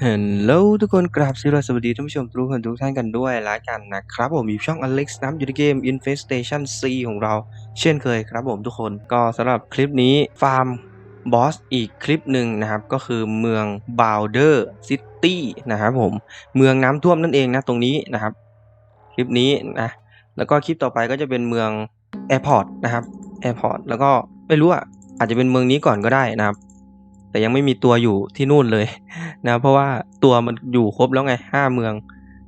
ฮัลโหลทุกคนกราบสวัสดีท่านผู้ชมทุกคนทุกท่านกันด้วยแล้วกันนะครับผมอยู่ช่อง Alex น้ำอยู่ในเกม Infestation C ของเรา เช่นเคยครับผมทุกคนก็สำหรับคลิปนี้ฟาร์มบอสอีกคลิปหนึ่งนะครับ ก็คือเมือง Boulder City นะครับผมเมืองน้ำท่วมนั่นเองนะตรงนี้นะครับ คลิปนี้นะแล้วก็คลิปต่อไปก็จะเป็นเมือง Airport นะครับ Airport แล้วก็ไม่รู้อะอาจจะเป็นเมืองนี้ก่อนก็ได้นะครับ แต่ยังไม่มีตัวอยู่ที่นู่นเลยนะเพราะว่าตัวมันอยู่ครบแล้วไงห้าเมือง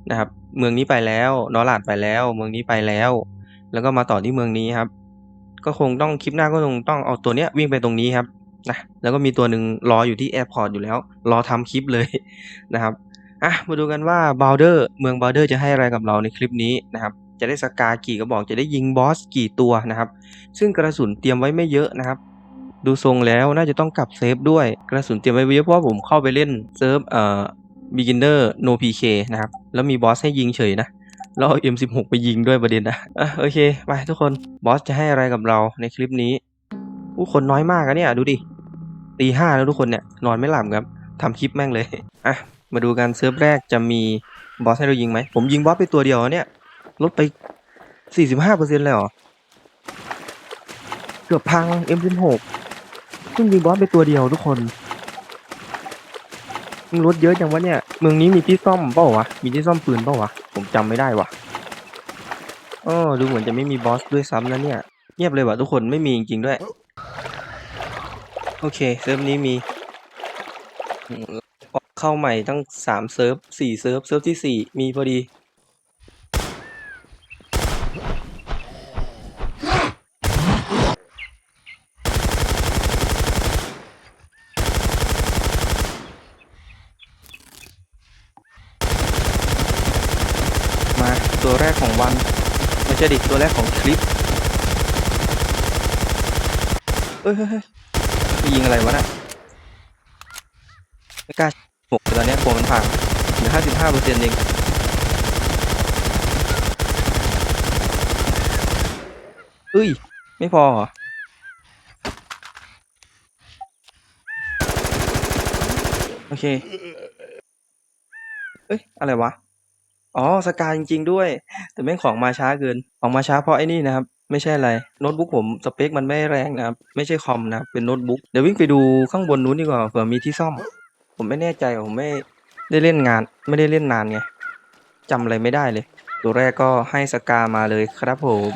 นะครับ เมืองนี้ไปแล้วนอร์ลาดไปแล้ว เมืองนี้ไปแล้ว แล้วก็มาต่อที่เมืองนี้ครับ ก็คงต้องคลิปหน้าก็คงต้องเอาตัวเนี้ยวิ่งไปตรงนี้ครับนะแล้วก็มีตัวหนึ่งรออยู่ที่แอร์พอร์ตอยู่แล้ว รอทำคลิปเลยนะครับอะมาดูกันว่าบ o ลเดอร์เมืองบ o ลเดอร์จะให้อะไรกับเราในคลิปนี้นะครับ จะได้สกากี่กระบอกจะได้ยิงบอสกี่ตัวนะครับ ซึ่งกระสุนเตรียมไว้ไม่เยอะนะครับ ดูทรงแล้วน่าจะต้องกลับเซฟด้วยกระสุนเตรียมไว้เยอะเพราะผมเข้าไปเล่นเซิร์ฟเอ่อ beginner no pk นะครับ แล้วมีบอสให้ยิงเฉยนะแล้วเอา M16 ไปยิงด้วยประเด็นนะอะโอเคไปทุกคนบอสจะให้อะไรกับเราในคลิปนี้ผู้คนน้อยมากอะเนี่ยดูดิตีห้าแล้วทุกคนเนี่ยนอนไม่หลับครับทำคลิปแม่งเลยอะมาดูกันเซิร์ฟแรกจะมีบอสให้เรายิงไหมผมยิงบอสไปตัวเดียวเนี่ยลดไป 45%เลยเหรอ เกือบพัง M16 เพิ่งยิงบอสไปตัวเดียวทุกคนมึงลดเยอะจังวะเนี่ยเมืองนี้มีที่ซ่อมเปล่าวะมีที่ซ่อมปืนเปล่าวะผมจำไม่ได้วะอ๋อดูเหมือนจะไม่มีบอสด้วยซ้ำนะเนี่ยเงียบเลยวะทุกคนไม่มีจริงๆด้วย โอเคเซิร์ฟนี้มีอืมเข้าใหม่ตั้งสามเซิร์ฟสี่เซิร์ฟเซิร์ฟที่สี่มีพอดี มา ตัวแรกของวัน ไม่ใช่ดิตัวแรกของคลิปเอ้ยเฮ้ยยไปยิงอะไรวะน่ะไม่กล้าหกตอนเนี้ยกลัวมันพังเหลือห้าสิบห้าเปอร์เซ็นต์เองเอ้ย ไม่พอเหรอโอเค เอ้ย อะไรวะ อ๋อ สกาจริง ๆ ด้วย แต่แม่งของมาช้าเกินออกมาช้าเพราะไอ้นี่นะครับ ไม่ใช่อะไร โน้ตบุ๊กผมสเปคมันไม่แรงนะครับ ไม่ใช่คอมนะครับเป็นโน้ตบุ๊ก เดี๋ยววิ่งไปดูข้างบนนู้นดีกว่าเผื่อมีที่ซ่อม ผมไม่แน่ใจผมไม่ได้เล่นงาน ไม่ได้เล่นนานไงจำอะไรไม่ได้เลย ตัวแรกก็ให้สกามาเลยครับผม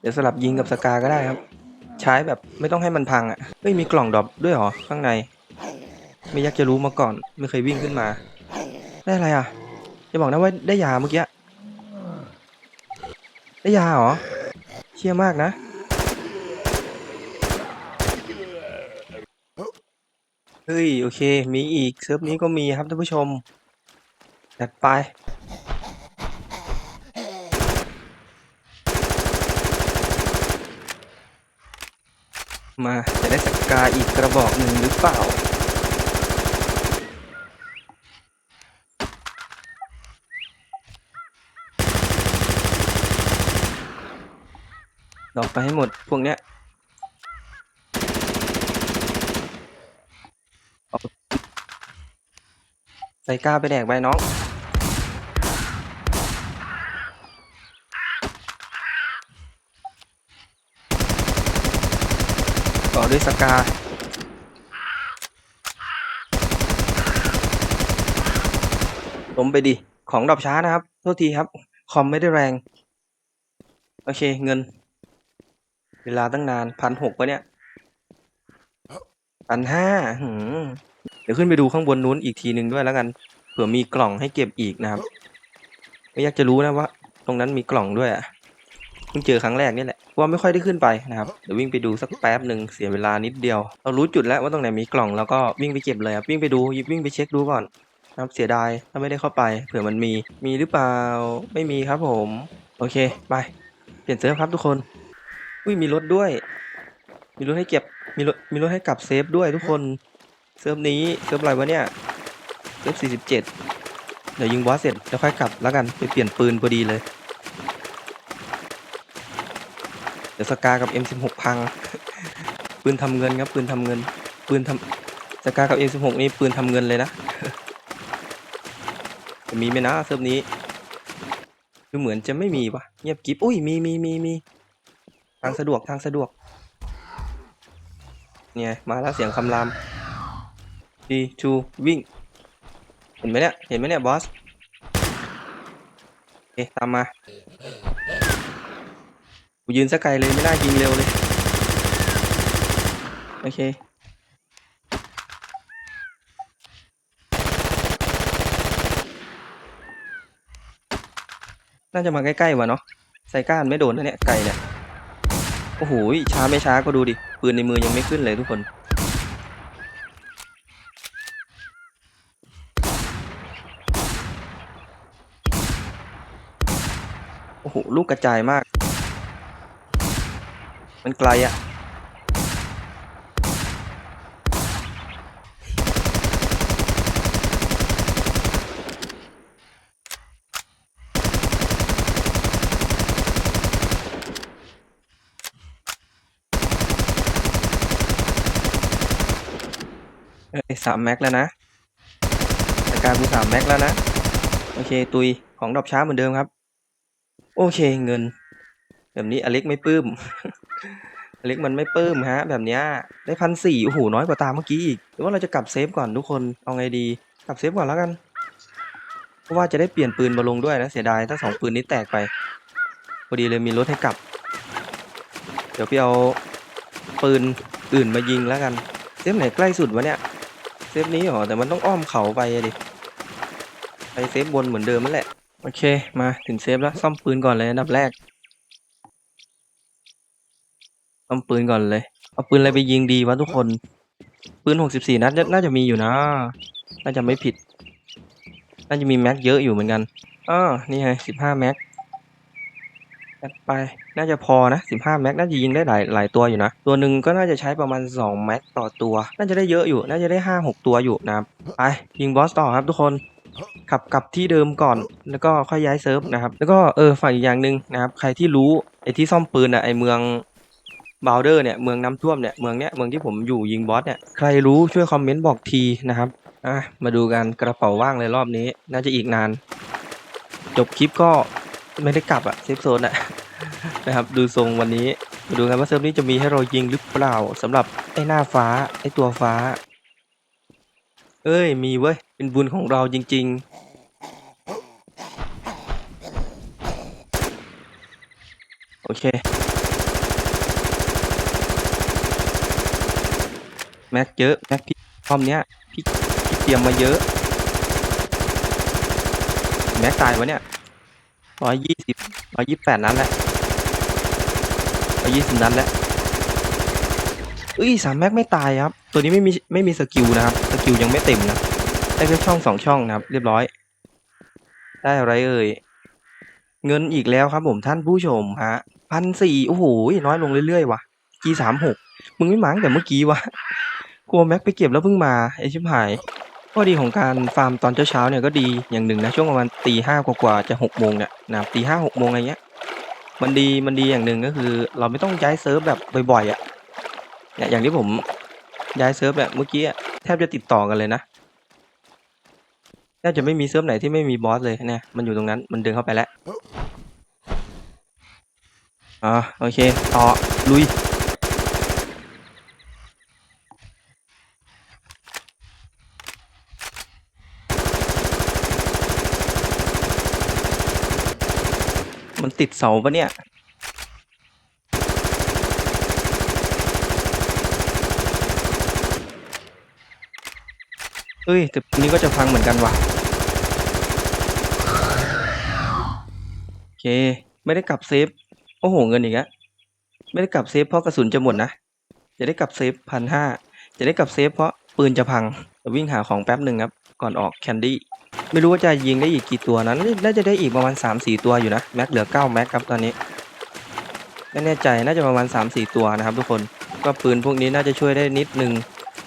เดี๋ยวสลับยิงกับสกาก็ได้ครับ ใช้แบบไม่ต้องให้มันพังอะเฮ้ยมีกล่องดรอปด้วยเหรอข้างใน ไม่อยากจะรู้มาก่อน ไม่เคยวิ่งขึ้นมา ได้อะไรอะ จะบอกนะว่าได้ยาเมื่อกี้ ได้ยาเหรอ เชี่ยมากนะ เฮ้ย โอเค มีอีกเซิร์ฟนี้ก็มีครับท่านผู้ชม จัดไปมาจะได้สกาอีกกระบอกหนึ่งหรือเปล่า ดอก ไปให้หมดพวกเนี้ยเอาใส่กล้าไปแดกไปน้อง ต่อด้วยสกาล้มไปดิ ของดรอปช้านะครับ โทษทีครับ คอมไม่ได้แรง โอเคเงิน เวลาตั้งนานพันหกปะเนี่ยพันห้าหืมเดี๋ยวขึ้นไปดูข้างบนนู้นอีกทีหนึ่งด้วยแล้วกัน เผื่อมีกล่องให้เก็บอีกนะครับ ไม่อยากจะรู้นะว่า ตรงนั้นมีกล่องด้วยอะเพิ่งเจอครั้งแรกนี่แหละเพราะว่าไม่ค่อยได้ขึ้นไปนะครับเดี๋ยววิ่งไปดูสักแป๊บหนึ่งเสียเวลานิดเดียว เรารู้จุดแล้วว่าตรงไหนมีกล่องแล้วก็วิ่งไปเก็บเลยครับวิ่งไปดูวิ่งไปเช็คดูก่อนนะครับเสียดายถ้าไม่ได้เข้าไปเผื่อมันมีมีหรือเปล่าไม่มีครับผม โอเคไปเปลี่ยนเซิร์ฟครับทุกคน อุ้ยมีรถด้วย มีรถให้เก็บ มีรถ มีรถให้กลับเซฟด้วยทุกคน เซิร์ฟนี้ เซิร์ฟอะไรวะเนี่ย เซิร์ฟ47เดี๋ยวยิงบอสเสร็จแล้วค่อยกลับแล้วกันไปเปลี่ยนปืนพอดีเลย เดี๋ยวสกากับ M16 พัง ปืนทำเงินครับ ปืนทำเงิน ปืนทำสกากับ M16 นี่ปืนทำเงินเลยนะจะมีไหมนะเซิร์ฟนี้ดูเหมือนจะไม่มีวะเงียบกิ๊บอุ้ยมีมีมีมี ทางสะดวกทางสะดวก เนี่ย มาแล้วเสียงคำรามดีทูวิ่ง เห็นไหมเนี่ย เห็นไหมเนี่ยบอสโอเคตามมากูยืนสักไกลเลยไม่น่ายิงเร็วเลย โอเคน่าจะมาใกล้ๆวะเนาะใส่ก้านไม่โดนนะเนี่ยไก่เนี่ย อ้โหช้าไม่ช้าก็ดูดิ ปืนในมือยังไม่ขึ้นเลยทุกคน โอ้โห ลูกกระจายมาก มันไกลอะ เอ้ยสามแม็กแล้วนะอาการกูสามแม็กแล้วนะ โอเค ตุยของดรอปช้าเหมือนเดิมครับ โอเคเงิน แบบนี้อเล็กไม่ปลื้ม อเล็กมันไม่ปลื้มฮะ แบบเนี้ยได้พันสี่โอ้โหน้อยกว่าตามเมื่อกี้อีกหรือว่าเราจะกลับเซฟก่อนทุกคนเอาไงดีกลับเซฟก่อนแล้วกัน เพราะว่าจะได้เปลี่ยนปืนมาลงด้วยนะเสียดายถ้าสองปืนนี้แตกไปพอดีเลยมีรถให้กลับ เดี๋ยวไปเอาปืนอื่นมายิงแล้วกันเซฟไหนใกล้สุดวะเนี่ย เซฟนี้เหรอแต่มันต้องอ้อมเขาไปอะดิไปเซฟบนเหมือนเดิมนั่นแหละ โอเค มาถึงเซฟแล้ว ซ่อมปืนก่อนเลยอันดับแรก ซ่อมปืนก่อนเลย เอาปืนอะไรไปยิงดีวะทุกคน ปืนหกสิบสี่นัดน่าจะมีอยู่นะ น่าจะไม่ผิด น่าจะมีแม็กเยอะอยู่เหมือนกันอ้อนี่ไงสิบห้าแม็ก จัดไปน่าจะพอนะสิบห้าแม็กน่าจะยิงได้หลายหลายตัวอยู่นะ ตัวหนึ่งก็น่าจะใช้ประมาณสองแม็กต่อตัว น่าจะได้เยอะอยู่ น่าจะได้ห้าหกตัวอยู่นะครับ ไปยิงบอสต่อครับทุกคนขับกลับที่เดิมก่อนแล้วก็ค่อยย้ายเซิร์ฟนะครับ แล้วก็เออฝั่งอีกอย่างหนึ่งนะครับ ใครที่รู้ไอ้ที่ซ่อมปืนอะไอ้เมืองบาวเดอร์เนี่ยเมืองน้ำท่วมเนี่ยเมืองเนี้ยเมืองที่ผมอยู่ยิงบอสเนี่ยใครรู้ช่วยคอมเมนต์บอกทีนะครับอะมาดูกันกระเป๋าว่างเลยรอบนี้ น่าจะอีกนาน จบคลิปก็ ไม่ได้กลับอะเซฟโซนอะนะครับดูทรงวันนี้มาดูกันว่าเซิร์ฟนี้จะมีให้เรายิงหรือเปล่าสำหรับไอ้หน้าฟ้าไอ้ตัวฟ้า เอ้ยมีเว้ยเป็นบุญของเราจริง ๆโอเค แม็กเยอะ แม็กพี่พร้อมเนี้ยพี่พี่เตรียมมาเยอะ แม็กตายวะเนี่ย ร้อยยี่สิบร้อยยี่สิบแปดนัดแล้วร้อยยี่สิบนัดแล้วเอ้ยสามแม็กไม่ตายครับ ตัวนี้ไม่มีไม่มีสกิลนะครับ สกิลยังไม่เต็มนะ ได้แค่ช่องสองช่องนะครับ เรียบร้อย ได้อะไรเอ่ย เงินอีกแล้วครับผมท่านผู้ชมฮะพันสี่โอ้โหน้อยลงเรื่อยๆว่ะ G สามหกมึงไม่มาตั้งแต่เมื่อกี้วะกลัวแม็กไปเก็บแล้วเพิ่งมาไอชิบหาย ข้อดีของการฟาร์มตอนเช้าๆเนี่ยก็ดีอย่างหนึ่งนะช่วงประมาณตีห้ากว่าๆจะหกโมงเนี่ยนะตีห้าหกโมงอะไรเงี้ยมันดีมันดีอย่างหนึ่งก็คือ เราไม่ต้องย้ายเซิร์ฟแบบบ่อยๆอะเนี่ยอย่างที่ผมย้ายเซิร์ฟแบบเมื่อกี้แทบจะติดต่อกันเลยนะน่าจะไม่มีเซิร์ฟไหนที่ไม่มีบอสเลยเนี่ยมันอยู่ตรงนั้นมันเดินเข้าไปแล้วอ่าโอเคต่อลุย มันติดเสาปะเนี่ยเอ้ย แต่นี้ก็จะพังเหมือนกันว่ะ โอเค ไม่ได้กลับเซฟ โอ้โห เงินอีกแล้วไม่ได้กลับเซฟเพราะกระสุนจะหมดนะ จะได้กลับเซฟพันห้า จะได้กลับเซฟเพราะปืนจะพัง วิ่งหาของแป๊บหนึ่งครับ ก่อนออกแคนดี้ ไม่รู้ว่าจะยิงได้อีกกี่ตัวนั้นน่าจะได้อีกประมาณสามสี่ตัวอยู่นะแม็กเหลือเก้าแม็กครับตอนนี้ไม่แน่ใจน่าจะประมาณสามสี่ตัวนะครับ ทุกคนก็ปืนพวกนี้น่าจะช่วยได้นิดนึง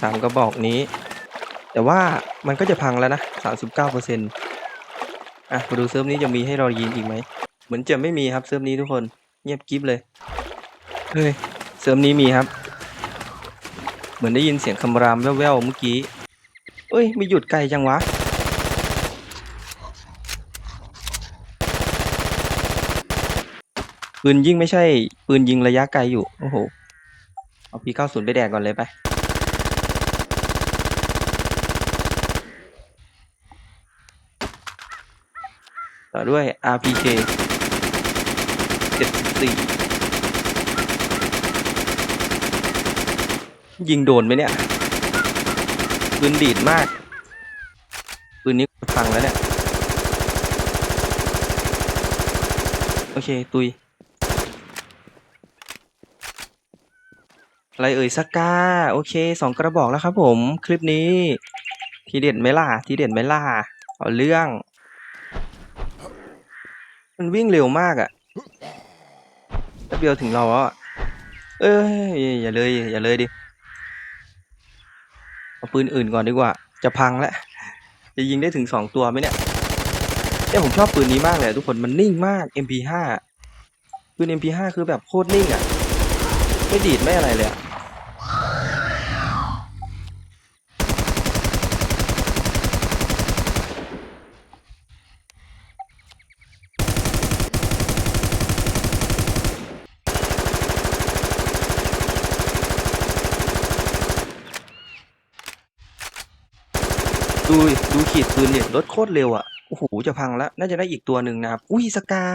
สามกระบอกนี้ แต่ว่ามันก็จะพังแล้วนะสามสิบเก้าเปอร์เซ็นต์อะมาดูเซิร์ฟนี้จะมีให้เรายิงอีกไหมเหมือนจะไม่มีครับเซิร์ฟนี้ทุกคนเงียบกิฟเลยเฮ้ยเซิร์ฟนี้มีครับ เหมือนได้ยินเสียงคำรามแว่วๆเมื่อกี้เอ้ยไม่หยุดไกลจังวะ ปืนยิงไม่ใช่ ปืนยิงระยะไกลอยู่ โอ้โห เอาพีเก้าศูนย์ไปแดกก่อนเลยไป ต่อด้วย RPG 74 ยิงโดนไหมเนี่ย ปืนดีดมาก ปืนนี้พังแล้วเนี่ย โอเค ตุย อะไรเอ่ยสก้า โอเคสองกระบอกแล้วครับผมคลิปนี้ ทีเด็ดไหมล่ะ ทีเด็ดไหมล่ะ เอาเรื่อง มันวิ่งเร็วมากอะ่ะแป๊บเดียวถึงเราแล้วอะเอ้ยอย่าเลย อย่าเลยดิเอาปืนอื่นก่อนดีกว่า จะพังแล้วจะยิงได้ถึงสองตัวไหมเนี่ยเนี่ยผมชอบปืนนี้มากเลยทุกคนมันนิ่งมาก MP5 ปืน MP5 คือแบบโคตรนิ่งอะ่ะ ไม่ดีดไม่อะไรเลยอะ ดูดูขีดปืนเนี่ยรถโคตรเร็วอะ่ะโอ้โหจะพังแล้วน่าจะได้อีกตัวหนึ่งนะครับ อุ้ยสกา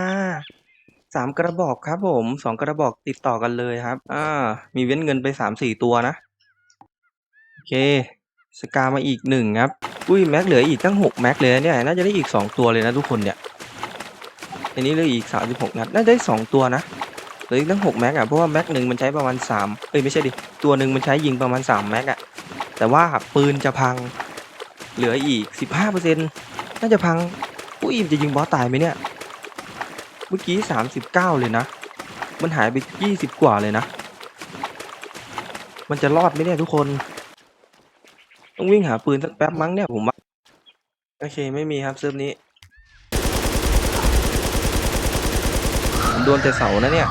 สามกระบอกครับผมสองกระบอกติดต่อกันเลยครับ อ่า มีเว้นเงินไปสามสี่ตัวนะ โอเค สกามาอีกหนึ่งครับ อุ้ยแม็กเหลืออีกตั้งหกแม็กเลยเนี่ย น่าจะได้อีกสองตัวเลยนะทุกคนเนี่ยอันนี้เหลืออีกสามสิบหกนัด น่าจะได้สองตัวนะ เหลืออีกตั้งหกแม็กอะเพราะว่าแม็กหนึ่งมันใช้ประมาณสามเอ้ยไม่ใช่ดิ ตัวหนึ่งมันใช้ยิงประมาณสามแม็กอะแต่ว่าปืนจะพัง เหลืออีกสิบห้าเปอร์เซ็นน่าจะพังอุ้ยจะยิงบอสตายไหมเนี่ย เมื่อกี้สามสิบเก้าเลยนะ มันหายไปยี่สิบกว่าเลยนะ มันจะรอดไหมเนี่ยทุกคน ต้องวิ่งหาปืนสักแป๊บมั้งเนี่ยผมว่าโอเคไม่มีครับเซิร์ฟนี้ผมโดนแต่เสานะเนี่ย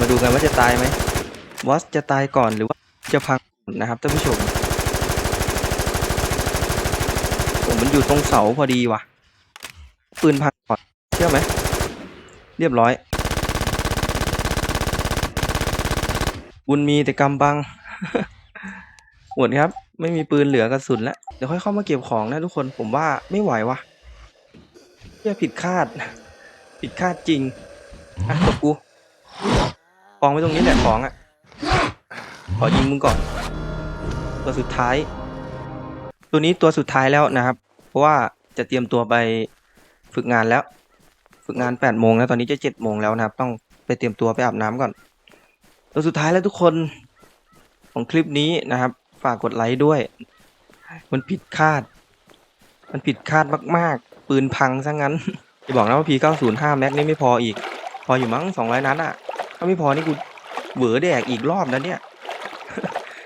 มาดูกันว่าจะตายไหมบอสจะตายก่อนหรือว่าจะพังนะครับท่านผู้ชม ผมมันอยู่ตรงเสาพอดีว่ะ ปืนพังก่อนเชื่อไหม เรียบร้อยบุญมีแต่กำบังหมดครับ ไม่มีปืนเหลือกระสุนแล้ว เดี๋ยวค่อยเข้ามาเก็บของนะทุกคน ผมว่าไม่ไหวว่ะเหี้ยผิดคาด ผิดคาดจริง อะตบกู กองไว้ตรงนี้แหละของอะ ขอยิงมึงก่อน ตัวสุดท้าย ตัวนี้ตัวสุดท้ายแล้วนะครับ เพราะว่าจะเตรียมตัวไปฝึกงานแล้ว ฝึกงานแปดโมงแล้วตอนนี้จะเจ็ดโมงแล้วนะครับ ต้องไปเตรียมตัวไปอาบน้ำก่อน ตัวสุดท้ายแล้วทุกคนของคลิปนี้นะครับ ฝากกดไลค์ด้วย มันผิดคาด มันผิดคาดมาก ๆ ปืนพังซะงั้น จะบอกนะว่า P905 แม็กนี่ไม่พออีก พออยู่มั้งสองร้อยนัดอะ ถ้าไม่พอนี่กูเหวอแดกอีกรอบนะเนี่ย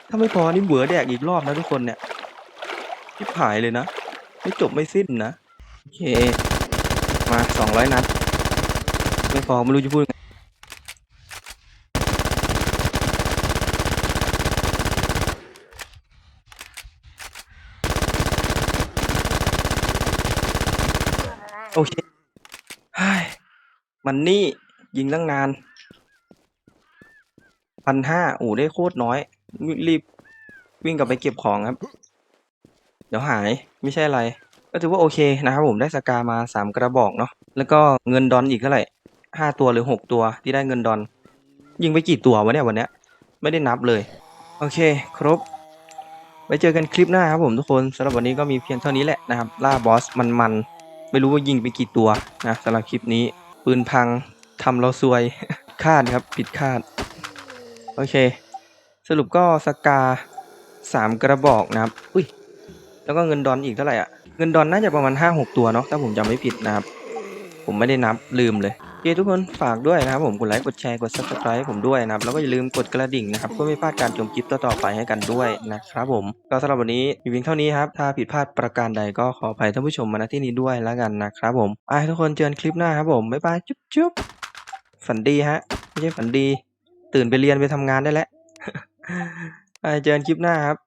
ถ้าไม่พอนี่เหวอแดกอีกรอบนะทุกคนเนี่ยทิบหายเลยนะ ไม่จบไม่สิ้นนะ โอเค มาสองร้อยนัด ไม่พอไม่รู้จะพูดไงโอเคมันนี่ยิงตั้งนาน พันห้าโอ้ได้โคตรน้อย รีบวิ่งกลับไปเก็บของครับ เดี๋ยวหายไม่ใช่อะไร ก็ถือว่าโอเคนะครับผมได้สกามาสามกระบอกเนาะแล้วก็เงินดอนอีกเท่าไหร่ห้าตัวหรือหกตัวที่ได้เงินดอน ยิงไปกี่ตัววะเนี่ยวันเนี้ย ไม่ได้นับเลย โอเค ครบไว้เจอกันคลิปหน้าครับผมทุกคนสำหรับวันนี้ก็มีเพียงเท่านี้แหละนะครับ ล่าบอสมันๆไม่รู้ว่ายิงไปกี่ตัวนะสำหรับคลิปนี้ ปืนพังทำเราซวยคาดครับ ผิดคาด โอเค สรุปก็สกาสามกระบอกนะครับ อุ้ย แล้วก็เงินดอนอีกเท่าไหร่อะ เงินดอนน่าจะประมาณห้าหกตัวเนาะ ถ้าผมจำไม่ผิดนะครับ ผมไม่ได้นับลืมเลยเคทุกคนฝากด้วยนะครับผม กดไลค์ กดแชร์ กด subscribe ให้ผมด้วยนะครับ แล้วก็อย่าลืมกดกระดิ่งนะครับ เพื่อไม่พลาดการชมคลิปต่อๆไปให้กันด้วยนะครับผม ก็สำหรับวันนี้มีเพียงเท่านี้ครับ ถ้าผิดพลาดประการใดก็ขออภัยท่านผู้ชมมาณที่นี้ด้วยแล้วกันนะครับผมไปทุกคนเจอกันคลิปหน้าครับผม บ๊ายบาย จุ๊บจุ๊บฝันดีฮะ ไม่ใช่ฝันดี ตื่นไปเรียนไปทำงานได้แล้วไปเจอกันคลิปหน้าครับ